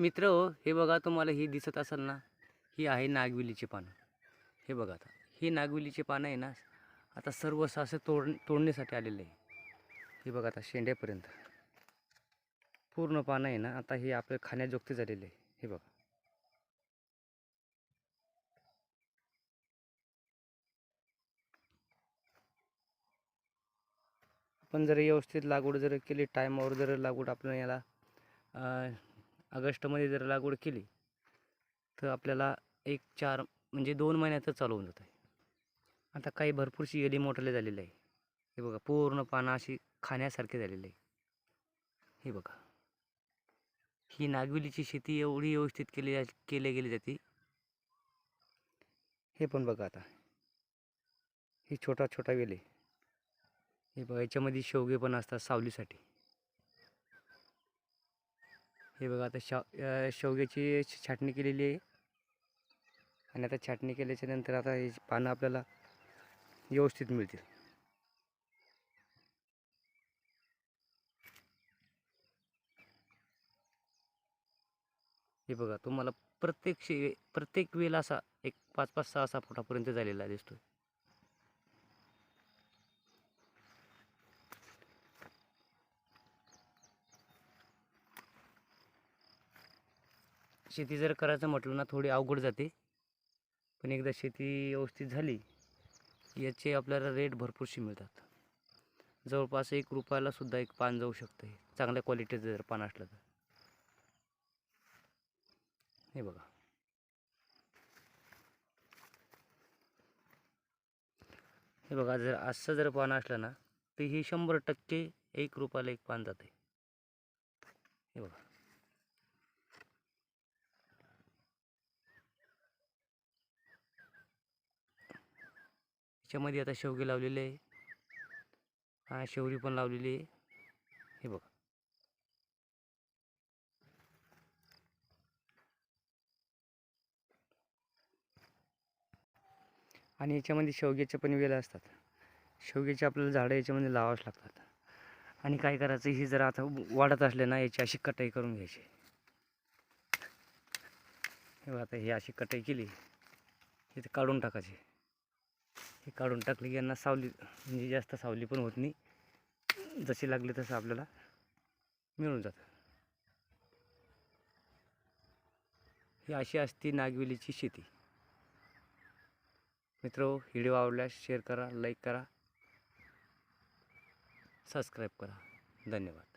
मित्र हो हे बघा तुम्हाला ही दिसत असेल ना ही आहे नागविलीची पानं. हे बघा आता ही नागविलीची पानं आहे ना आता सर्व असं तोड तोडण्यासाठी आलेलं आहे. हे बघा आता शेंड्यापर्यंत. पूर्ण पानं आहे ना आता हे आपल्या खाण्याजोगते झालेले आहे. हे बघा. आपण जर व्यवस्थित लागवड जर केली टायमावर जर लागवड आपण याला ऑगस्टमध्ये जर लागवड केली तर आपल्याला एक चार म्हणजे दोन महिन्यातच चालू होऊन आहे आता काही भरपूरशी एली मोठले झालेली आहे. हे बघा पूर्ण पानं अशी खाण्यासारखे झालेले आहे. हे बघा. ही नागविलीची शेती एवढी व्यवस्थित केली जा- केली गेली जाते. हे पण बघा आता. ही छोटा छोटा वेल आहे. हे बघा याच्यामध्ये शेवगे पण असतात सावलीसाठी. हे बघा आता शा शेवग्याची छाटणी केलेली आहे. आणि आता छाटणी केल्याच्यानंतर आता हे पानं आपल्याला व्यवस्थित मिळतील. हे बघा तुम्हाला प्रत्येक शे प्रत्येक वेळेला असा एक पाच पाच सहा सहा फुटापर्यंत झालेला दिसतोय. शेती जर करायचं म्हटलं ना थोडी अवघड जाते. पण एकदा शेती व्यवस्थित झाली याचे आपल्याला रेट भरपूरशी मिळतात. जवळपास एक रुपयाला सुद्धा एक पान जाऊ शकतं हे. चांगल्या क्वालिटीचं जर पान असलं तर. हे बघा. हे बघा जर असं जर पान असलं ना तर ही शंभर टक्के एक रुपयाला एक पान जाते. हे बघा. याच्यामध्ये आता शेवगे लावलेले आहे. हा शेवरी पण लावलेली आहे. हे बघा. आणि याच्यामध्ये शेवग्याचे पण वेल असतात. शेवग्याचे आपल्याला झाडं याच्यामध्ये लावावंच लागतात. आणि काय करायचं ही जर आता वाढत असले ना याची अशी कटाई करून घ्यायची. हे बघा आता ही अशी कटाई केली. हे काढून टाकायची. हे काढून टाकले. की यांना सावली म्हणजे जास्त सावली पण होत नाही. जशी लागली तसं आपल्याला मिळून जातं. ही अशी असते नागवेलीची शेती. मित्र व्हिडिओ आवडल्यास शेअर करा लाईक करा सबस्क्राईब करा. धन्यवाद.